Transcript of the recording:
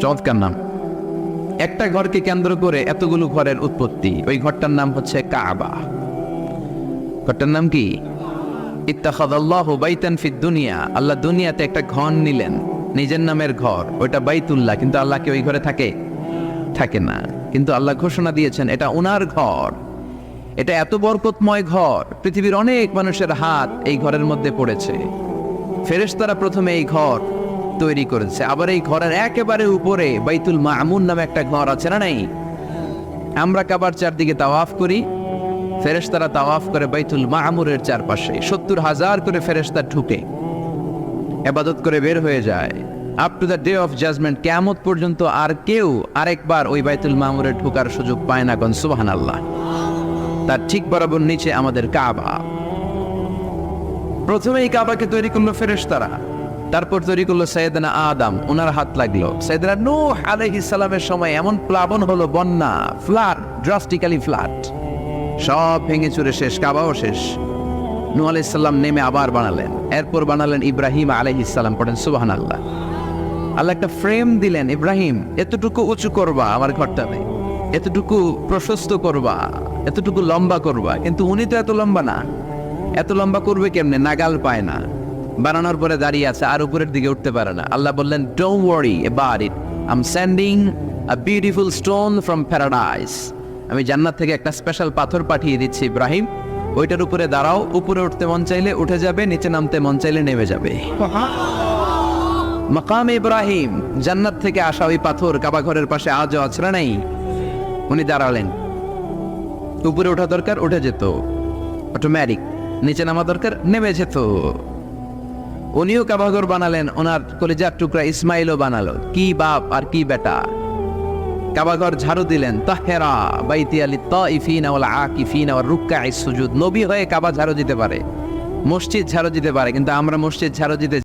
চমৎকার নাম। একটা ঘরকে কেন্দ্র করে এতগুলো ঘরের উৎপত্তি। ওই ঘরটার নাম হচ্ছে কাবা। ঘরটার নাম কি? ইত্তাখাদাল্লাহু বাইতান ফিদ দুনিয়া। আল্লাহ দুনিয়াতে একটা ঘর নিলেন। নিজের নামের ঘর। ওইটা বাইতুল্লাহ। কিন্তু আল্লাহ কি ওই ঘরে থাকে? থাকে না। কিন্তু আল্লাহ ঘোষণা দিয়েছেন, এটা ওনার ঘর। এটা এত বরকতময় ঘর। পৃথিবীর অনেক মানুষের হাত এই ঘরের মধ্যে পড়েছে। ফেরেশতারা প্রথমে এই ঘর তৈরি করেছে। আবার এই ঘরের একেবারে উপরে বাইতুল মামুন নামে একটা ঘর আছে না নাই? আমরা কাবার চারদিকে তাওয়াফ করি, ফেরেশতারা তাওয়াফ করে বাইতুল মামুরের চারপাশে। সত্তর হাজার করে ফেরেশতা ঢুকে, এবাদত করে বের হয়ে যায়। Up to the day of judgement কেমত পর্যন্ত আর কেউ আরেকবার ওই বাইতুল মামুরে ঢোকার সুযোগ পায় না গন সুবাহান আল্লাহ তার ঠিক বরাবর নিচে আমাদের কাবা। প্রথমে এই কাবাকে তৈরি করল ফেরেশতারা। তারপর তৈরি করল সৈয়দনা আদম ওনার হাত লাগল। সৈয়দনা নূহ আলাইহিস সালামের সময় এমন প্লাবন হলো, বন্যা, ফ্লাড ড্রাস্টিক্যালি ফ্লাড সব ভেঙে চুরে শেষ, কাবাও শেষ। আলাইহিস সালাম নেমে আবার বানালেন। এরপর বানালেন ইব্রাহিম আলাইহিস সালাম, পড়েন সুবহানাল্লাহ। আল্লাহ একটা ফ্রেম দিলেন, ইব্রাহিম, এতটুকু উঁচু করবা আমার ঘরটাতে এতটুকু প্রশস্ত করবা, এতটুকু লম্বা করবা। কিন্তু উনি তো এত লম্বা না। এত লম্বা করবে কেমনে? নাগাল পায় না। বানানোর পরে দাঁড়িয়ে আছে, আর উপরের দিকে উঠতে পারে না। আল্লাহ বললেন ডোন্ট ওয়ারি এবার it am sending a beautiful stone from paradise আমি জান্নাত থেকে একটা স্পেশাল পাথর পাঠিয়ে দিচ্ছি, ইব্রাহিম। ওইটার উপরে দাঁড়াও, উপরে উঠতে মন চাইলে উঠে যাবে, নিচে নামতে মন চাইলে নেমে যাবে। মাকাম ইব্রাহিম, জান্নাত থেকে আসা ওই পাথর কাবা ঘরের পাশে আজও আছড়া নাই। উনি দাঁড়ালেন। উপরে ওঠা দরকার, উঠে যেত। অটোমেটিক নিচে নামা দরকার, নেমে যেত। উনিও কাবাঘর বানালেন, ওনার কলিজার টুকরা ইসমাইলও বানালো। কি বাপ আর কি বেটা। কাবাঘর ঝাড়ু দিলেন, তাহেরা বাইতি আলী ওলা আ আকিফিনা ওর রুক্কা সুজুদ। নবী হয়ে কাবা ঝাড়ু দিতে পারে, মসজিদ ঝাড়ু দিতে পারে, কিন্তু আমরা মসজিদ ঝাড়ু দিতে